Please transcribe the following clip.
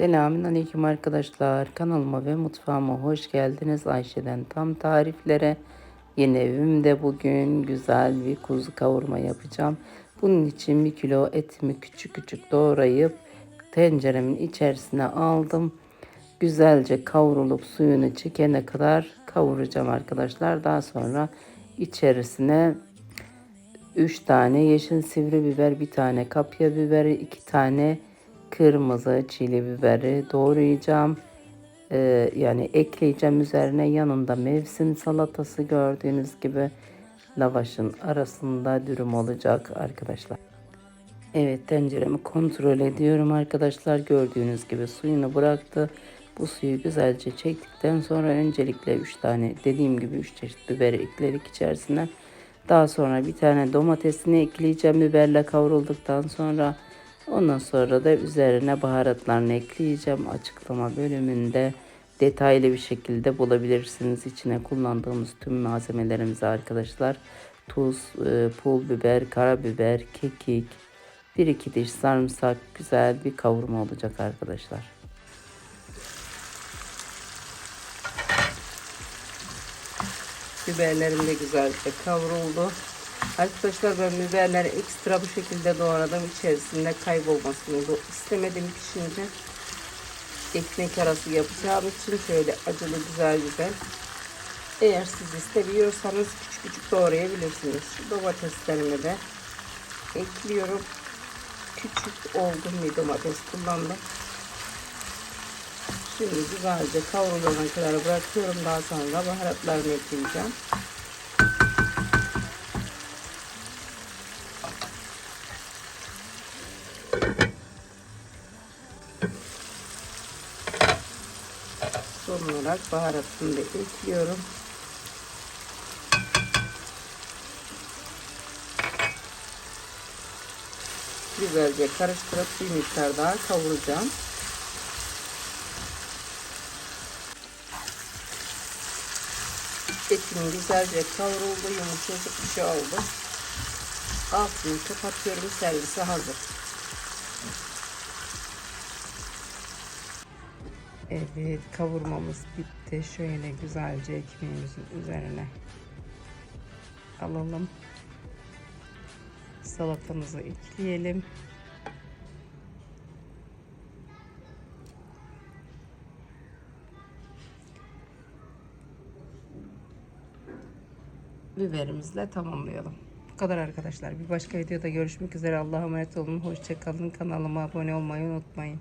Selamünaleyküm arkadaşlar. Kanalıma ve mutfağıma hoş geldiniz. Ayşe'den tam tariflere. Yeni evimde bugün güzel bir kuzu kavurma yapacağım. Bunun için bir kilo etimi küçük küçük doğrayıp tenceremin içerisine aldım. Güzelce kavrulup suyunu çekene kadar kavuracağım arkadaşlar. Daha sonra içerisine 3 tane yeşil sivri biber, bir tane kapya biberi, 2 tane kırmızı çili biberi doğrayacağım. Ee, yani ekleyeceğim üzerine yanında mevsim salatası gördüğünüz gibi lavaşın arasında dürüm olacak arkadaşlar. Evet tenceremi kontrol ediyorum arkadaşlar. Gördüğünüz gibi suyunu bıraktı. Bu suyu güzelce çektikten sonra öncelikle 3 tane dediğim gibi 3 çeşit biberi ekledik içerisine. Daha sonra bir tane domatesini ekleyeceğim biberle kavrulduktan sonra. Ondan sonra da üzerine baharatlarını ekleyeceğim. Açıklama bölümünde detaylı bir şekilde bulabilirsiniz. İçine kullandığımız tüm malzemelerimizi arkadaşlar. Tuz, e, pul biber, karabiber, kekik, bir iki diş sarımsak güzel bir kavurma olacak arkadaşlar. Biberlerim de güzelce kavruldu. Arkadaşlar ben biberleri ekstra bu şekilde doğradım. İçerisinde kaybolmasını istemedim pişince. Ekmek arası yapacağım için şöyle acılı güzel güzel. Eğer siz seviyorsanız küçük küçük doğrayabilirsiniz. Şu domateslerimi de ekliyorum. Küçük olgun bir domates kullandım. Şimdi güzelce kavrulana kadar bırakıyorum. Daha sonra baharatlarını ekleyeceğim. Son olarak baharatını da ekliyorum. Güzelce karıştırıp bir miktar daha kavuracağım. Etim güzelce kavruldu, yumuşacık bir şey oldu. Altını kapatıyorum, servise hazır. Evet, kavurmamız bitti. Şöyle güzelce ekmeğimizin üzerine alalım. Salatamızı ekleyelim. biberimizle tamamlayalım. Bu kadar arkadaşlar. Bir başka videoda görüşmek üzere. Allah'a emanet olun. Hoşçakalın. Kanalıma abone olmayı unutmayın.